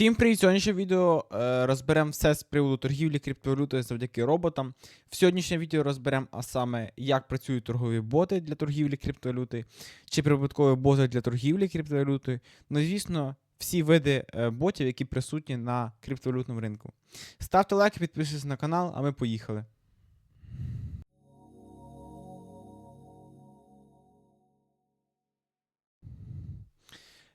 Всім привіт! Сьогоднішнє відео е, розберемо все з приводу торгівлі криптовалютою завдяки роботам. В сьогоднішнє відео розберемо, а саме, як працюють торгові боти для торгівлі криптовалюти, чи прибуткові боти для торгівлі криптовалютою. Ну, звісно, всі види е, ботів, які присутні на криптовалютному ринку. Ставте лайк, підписуйтесь на канал, а ми поїхали.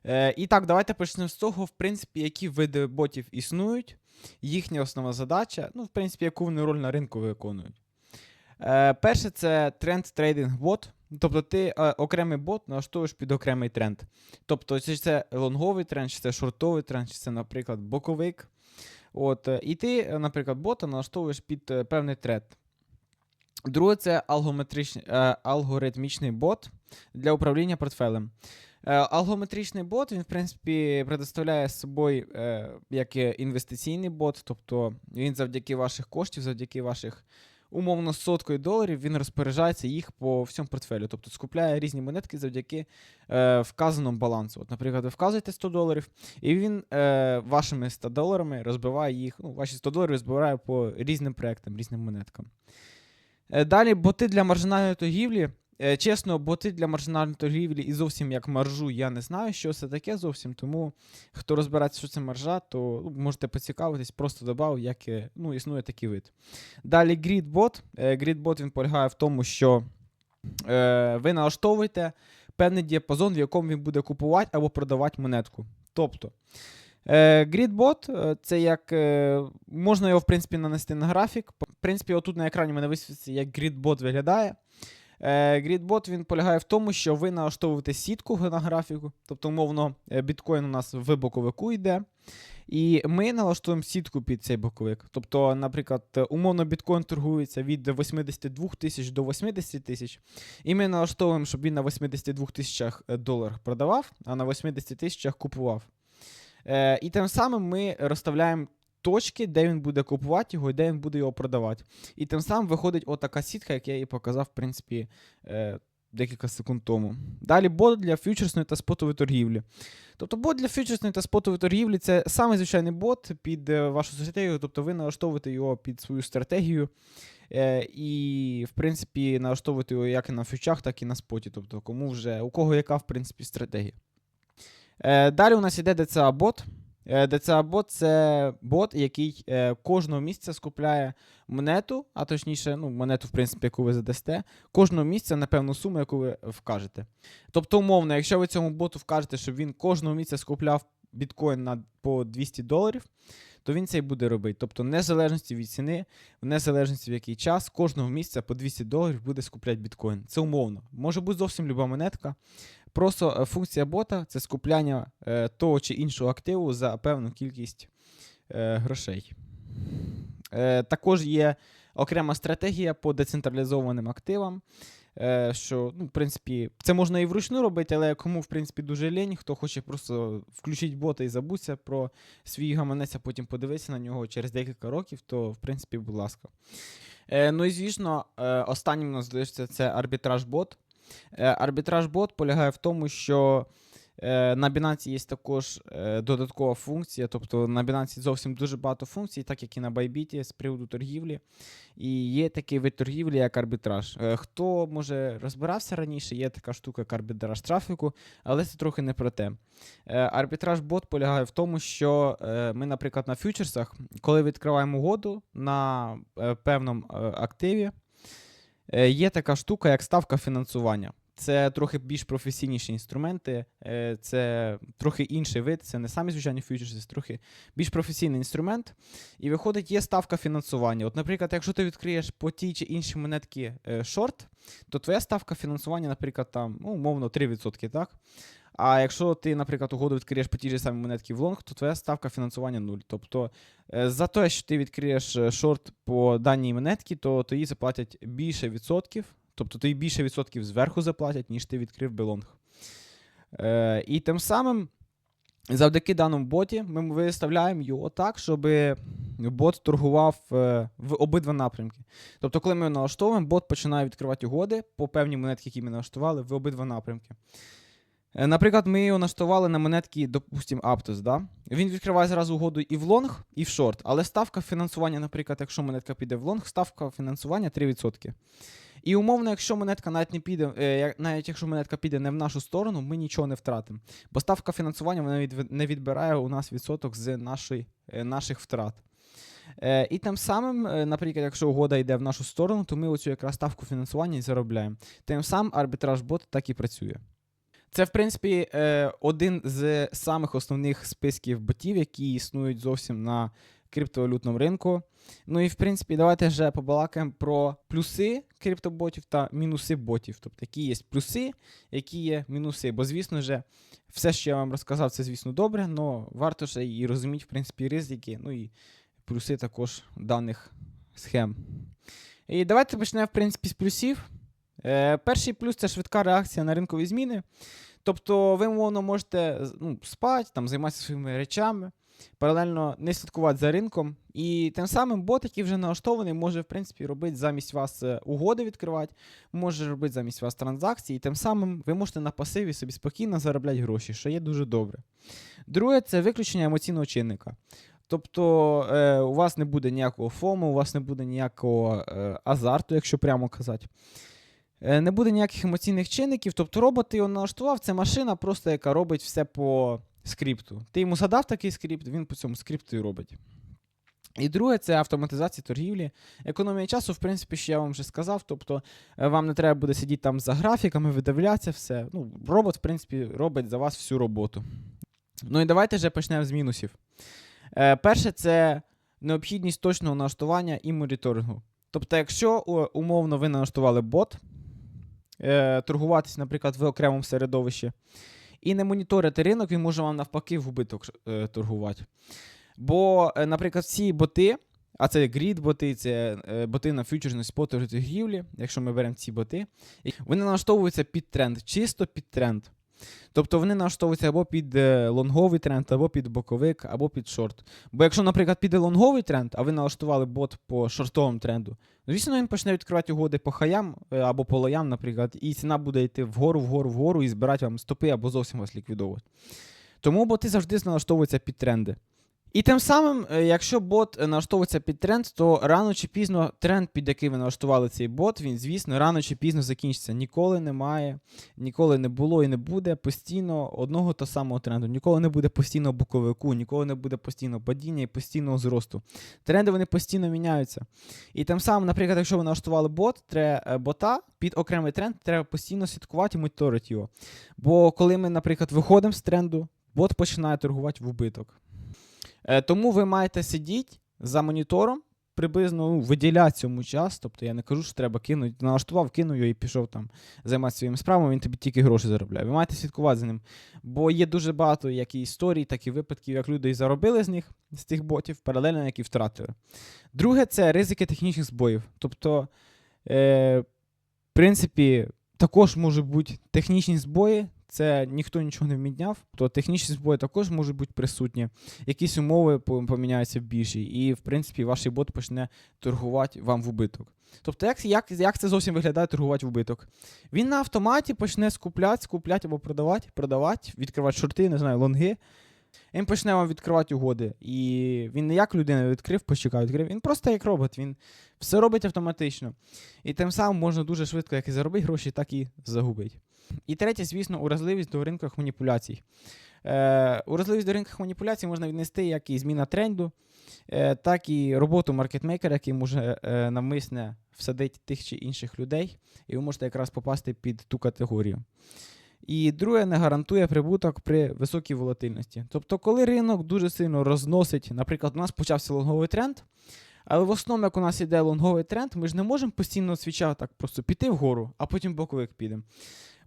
Е, і так, давайте почнемо з того, в принципі, які види ботів існують, їхня основна задача, ну, в принципі, яку вони роль на ринку виконують. Е, перше, це тренд трейдинг бот. Тобто ти е, окремий бот налаштовуєш під окремий тренд. Тобто, чи це лонговий тренд, чи це шортовий тренд, чи це, наприклад, боковик. От, і ти, наприклад, бота налаштовуєш під певний тренд. Друге, це алгоритмічний бот для управління портфелем. Е, Алгометричний бот, він, в принципі, предоставляє собою е, як інвестиційний бот, тобто він завдяки ваших коштів, завдяки ваших умовно соткою доларів, він розпоряджається їх по всьому портфелю. Тобто скупляє різні монетки завдяки е, вказаному балансу. От, наприклад, ви вказуєте 100 доларів, і він е, вашими 100 доларами розбиває їх, ну, ваші 100 доларів розбиває по різним проектам, різним монеткам. Е, Далі боти для маржинальної торгівлі. Е, Чесно, боти для маржинальної торгівлі і зовсім як маржу я не знаю, що це таке зовсім. Тому хто розбирається, що це маржа, то ну, можете поцікавитись, просто додав, як е, ну, існує такий вид. Далі GridBot. Е, GridBot він полягає в тому, що е, ви налаштовуєте певний діапазон, в якому він буде купувати або продавати монетку. Тобто. Е, GridBot е, це як е, можна його в принципі нанести на графік. В принципі, отут на екрані мене висвітиться, як GridBot виглядає. Е, GridBot він полягає в тому, що ви налаштовуєте сітку на графіку, тобто, умовно, е, біткоін у нас в боковику йде. І ми налаштуємо сітку під цей боковик. Тобто, наприклад, е, умовно біткоін торгується від 82 тисяч до 80 тисяч. І ми налаштовуємо, щоб він на 82 тисячах е, доларів продавав, а на 80 тисячах купував. Е, і тим самим ми розставляємо точки, де він буде купувати його і де він буде його продавати. І тим самим виходить отака сітка, як я її показав, в принципі, е, декілька секунд тому. Далі бот для фьючерсної та спотової торгівлі. Тобто бот для фьючерсної та спотової торгівлі це самий звичайний бот під е, вашу стратегію, тобто ви налаштовуєте його під свою стратегію. Е, і, в принципі, налаштовуєте його як на фьючах, так і на споті. Тобто, кому вже, у кого яка, в принципі, стратегія. Е, далі у нас іде DCA бот. Е, DCA бот це бот, який е, кожного місяця скупляє монету, а точніше, ну, монету, в принципі, яку ви задасте, кожного місяця на певну суму, яку ви вкажете. Тобто, умовно, якщо ви цьому боту вкажете, щоб він кожного місяця скупляв біткоін на по 200 доларів, то він це і буде робити. Тобто, в незалежності від ціни, в незалежності в який час, кожного місяця по 200 доларів буде скупляти біткоін. Це умовно. Може бути зовсім люба монетка. Просто е, функція бота це скупляння е, того чи іншого активу за певну кількість е, грошей. Також є окрема стратегія по децентралізованим активам. Що, ну, в принципі, це можна і вручну робити, але кому, в принципі, дуже лінь, хто хоче просто включити бота і забутися про свій гаманець, а потім подивитися на нього через декілька років, то, в принципі, будь ласка. Ну і звісно, останнім у нас залишиться це арбітраж бот. Е, Арбітраж бот полягає в тому, що е, на Binance є також е, додаткова функція, тобто на Binance зовсім дуже багато функцій, так як і на Bybit з приводу торгівлі. І є такий вид торгівлі, як арбітраж. Хто може розбирався раніше, є така штука, як арбітраж трафіку, але це трохи не про те. Арбітраж бот полягає в тому, що ми, наприклад, на фьючерсах, коли відкриваємо угоду на певному активі, Є така штука, як ставка фінансування. Це трохи більш професійніші інструменти, е, це трохи інший вид, це не самі звичайні фьючерси, це трохи більш професійний інструмент. І виходить, є ставка фінансування. От, наприклад, якщо ти відкриєш по тій чи іншій монетки е, шорт, то твоя ставка фінансування, наприклад, там, ну, умовно, 3%, так? А якщо ти, наприклад, угоду відкриєш по тій же самій монетці в лонг, то твоя ставка фінансування 0. Тобто е, за те, що ти відкриєш е, шорт по даній монетці, то тобі заплатять більше відсотків, тобто тобі більше відсотків зверху заплатять, ніж ти відкрив би лонг. Е, і тим самим, завдяки даному боті, ми виставляємо його так, щоб бот торгував в обидва напрямки. Тобто, коли ми його налаштовуємо, бот починає відкривати угоди по певній монетці, які ми налаштували, в обидва напрямки. Е, Наприклад, ми його наштували на монетки, допустимо, Aptos, да? Він відкриває зразу угоду і в лонг, і в шорт. Але ставка фінансування, наприклад, якщо монетка піде в лонг, ставка фінансування 3%. І умовно, якщо монетка навіть не піде, е, навіть якщо монетка піде не в нашу сторону, ми нічого не втратимо. Бо ставка фінансування вона не відбирає у нас відсоток з нашої, е, наших втрат. І тим самим, наприклад, якщо угода йде в нашу сторону, то ми оцю якраз ставку фінансування і заробляємо. Тим самим арбітраж бот так і працює. Це, в принципі, е, один з самих основних списків ботів, які існують зовсім на криптовалютному ринку. Ну і в принципі, давайте вже побалакаємо про плюси криптоботів та мінуси ботів. Тобто, які є плюси, які є мінуси. Бо, звісно ж, все, що я вам розказав, це, звісно, добре, але варто ще і розуміти, в принципі, ризики, ну і плюси також даних схем. І давайте почнемо, в принципі, з плюсів. Е, перший плюс це швидка реакція на ринкові зміни. Тобто, ви, умовно, можете ну, спати, там, займатися своїми речами, паралельно не слідкувати за ринком. І тим самим бот, який вже налаштований, може, в принципі, робити замість вас е, угоди відкривати, може робити замість вас транзакції, і тим самим ви можете на пасиві собі спокійно заробляти гроші, що є дуже добре. Друге, це виключення емоційного чинника. Тобто е, у вас не буде ніякого фому, у вас не буде ніякого е, азарту, якщо прямо казати. Е, не буде ніяких емоційних чинників. Тобто робот ти його налаштував, це машина, просто яка робить все по скрипту. Ти йому задав такий скрипт, він по цьому скрипту і робить. І друге, це автоматизація торгівлі. Економія часу, в принципі, що я вам вже сказав. Тобто е, вам не треба буде сидіти там за графіками, видивлятися все. Ну, робот, в принципі, робить за вас всю роботу. Ну і давайте вже почнемо з мінусів. Е, перше, це необхідність точного налаштування і моніторингу. Тобто, якщо умовно ви налаштували бот, е, торгуватись, наприклад, в окремому середовищі, і не моніторити ринок, він може вам навпаки в убиток е, торгувати. Бо, е, наприклад, всі боти, а це грід-боти, це е, боти на фьючерсної спотовій торгівлі, якщо ми беремо ці боти, вони налаштовуються під тренд, чисто під тренд. Тобто вони налаштовуються або під е, лонговий тренд, або під боковик, або під шорт. Бо якщо, наприклад, піде лонговий тренд, а ви налаштували бот по шортовому тренду, ну, звісно, він почне відкривати угоди по хаям е, або по лоям, наприклад, і ціна буде йти вгору, вгору, вгору і збирати вам стопи або зовсім вас ліквідовувати. Тому боти завжди налаштовуються під тренди. І тим самим, е, якщо бот е, налаштовується під тренд, то рано чи пізно тренд, під який ви налаштували цей бот, він, звісно, рано чи пізно закінчиться. Ніколи немає, ніколи не було і не буде постійно одного та самого тренду. Ніколи не буде постійного боковику, ніколи не буде постійного падіння і постійного зросту. Тренди вони постійно міняються. І тим самим, наприклад, якщо ви налаштували бот, треба бота під окремий тренд, треба постійно слідкувати і моніторити його. Бо коли ми, наприклад, виходимо з тренду, бот починає торгувати в убиток. Е, Тому ви маєте сидіти за монітором, приблизно ну, виділяти цьому час. Тобто я не кажу, що треба кинути. Налаштував, кинув його і пішов там займатися своїми справами, він тобі тільки гроші заробляє. Ви маєте слідкувати за ним. Бо є дуже багато як і історій, так і випадків, як люди і заробили з них, з цих ботів, паралельно, як і втратили. Друге, це ризики технічних збоїв. Тобто, е, в принципі, також можуть бути технічні збої. Це ніхто нічого не вмідняв, то технічні збої також можуть бути присутні. Якісь умови поміняються в біржі, і, в принципі, ваш бот почне торгувати вам в убиток. Тобто, як, як, як це зовсім виглядає торгувати в убиток? Він на автоматі почне скупляти, скупляти або продавати, продавати, відкривати шорти, не знаю, лонги. Він почне вам відкривати угоди. І він не як людина відкрив, почекав, відкрив. Він просто як робот, він все робить автоматично. І тим самим можна дуже швидко як і заробити гроші, так і загубити. І третє, звісно, уразливість до ринкових маніпуляцій. Е, уразливість до ринкових маніпуляцій можна віднести як і зміна тренду, е, так і роботу маркетмейкера, який може е, навмисне всадити тих чи інших людей, і ви можете якраз попасти під ту категорію. І друге, не гарантує прибуток при високій волатильності. Тобто, коли ринок дуже сильно розносить, наприклад, у нас почався лонговий тренд, але в основному, як у нас іде лонговий тренд, ми ж не можемо постійно свіча так просто піти вгору, а потім боковик підемо.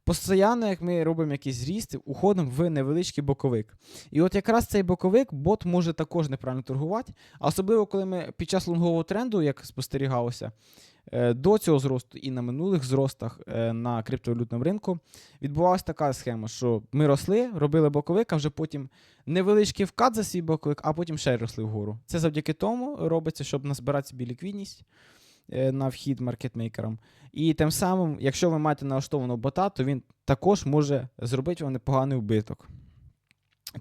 Постоянно, як ми робимо якийсь зріст, уходимо в невеличкий боковик. І от якраз цей боковик бот може також неправильно торгувати. А особливо, коли ми під час лонгового тренду, як спостерігалося, е, до цього зросту і на минулих зростах е, на криптовалютному ринку відбувалася така схема, що ми росли, робили боковик, а вже потім невеличкий вкат за свій боковик, а потім ще й росли вгору. Це завдяки тому робиться, щоб назбирати собі ліквідність на вхід маркетмейкерам. І тим самим, якщо ви маєте налаштованого бота, то він також може зробити вам непоганий вбиток.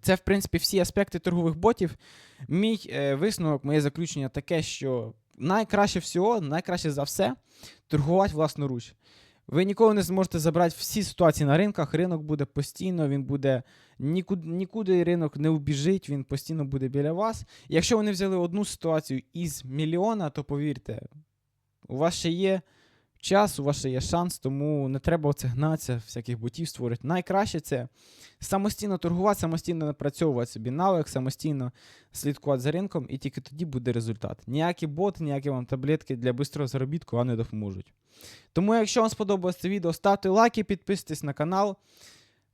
Це, в принципі, всі аспекти торгових ботів. Мій е, висновок, моє заключення таке, що найкраще всього, найкраще за все торгувати власноруч. Ви ніколи не зможете забрати всі ситуації на ринках. Ринок буде постійно, він буде нікуди, нікуди ринок не убіжить, він постійно буде біля вас. Якщо вони взяли одну ситуацію із мільйона, то повірте, у вас ще є час, у вас ще є шанс, тому не треба оце гнатися, всяких ботів створити. Найкраще це самостійно торгувати, самостійно напрацьовувати собі навик, самостійно слідкувати за ринком, і тільки тоді буде результат. Ніякі боти, ніякі вам таблетки для швидкого заробітку вам не допоможуть. Тому, якщо вам сподобалось це відео, ставте лайки, підписуйтесь на канал.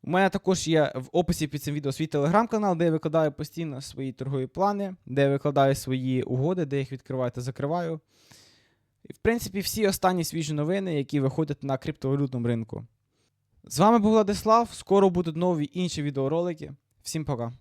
У мене також є в описі під цим відео свій телеграм-канал, де я викладаю постійно свої торгові плани, де я викладаю свої угоди, де їх відкриваю та закриваю. І, в принципі, всі останні свіжі новини, які виходять на криптовалютному ринку. З вами був Владислав. Скоро будуть нові інші відеоролики. Всім пока.